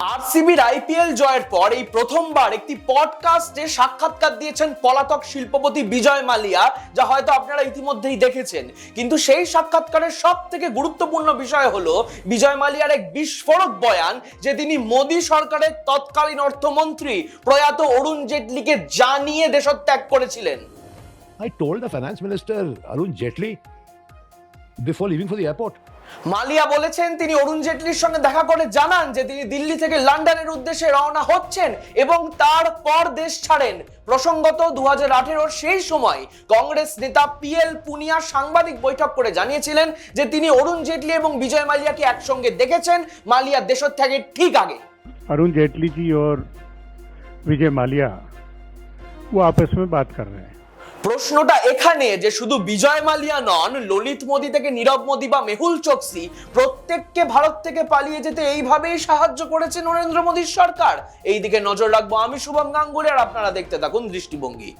আরসিবির IPL জয়ের পর এই প্রথমবার একটি পডকাস্টে সাক্ষাৎকার দিয়েছেন পলাতক শিল্পপতি বিজয় মালিয়া যা হয়তো আপনারা ইতিমধ্যেই দেখেছেন। কিন্তু সেই সাক্ষাৎকারের সব থেকে গুরুত্বপূর্ণ বিষয় হলো বিজয় মালিয়ার এক বিস্ফোরক বয়ান যে তিনি মোদী সরকারের তৎকালীন অর্থমন্ত্রী প্রয়াত অরুণ জেটলিকে জানিয়ে দেশত্যাগ করেছিলেন। I told the finance minister, Arun Jaitley, before leaving for the airport, Malia বলেছেন তিনি অরুণ জেটলির সঙ্গে দেখা করে জানান যে তিনি দিল্লি থেকে লন্ডনের উদ্দেশ্যে রওনা হচ্ছেন এবং তারপর দেশ ছাড়েন প্রসঙ্গত দু হাজার সেই সময় কংগ্রেস নেতা পিএল পুনিয়া সাংবাদিক বৈঠক করে জানিয়েছিলেন যে তিনি অরুণ জেটলি এবং বিজয় মালিয়াকে একসঙ্গে দেখেছেন মালিয়া দেশত্যাগের ঠিক আগে अरुण जेटली जी और विजय माल्या वो आपस में बात कर रहे हैं প্রশ্নটা এখানে যে শুধু বিজয় মালিয়া নন, ললিত মোদী থেকে নীরব মোদী বা মেহুল চোকসি, প্রত্যেককে ভারত থেকে পালিয়ে যেতে এইভাবেই সাহায্য করেছে নরেন্দ্র মোদীর সরকার। এই দিকে নজর রাখব আমি শুভম গাঙ্গুলি, আর আপনারা দেখতে থাকুন দৃষ্টিভঙ্গি।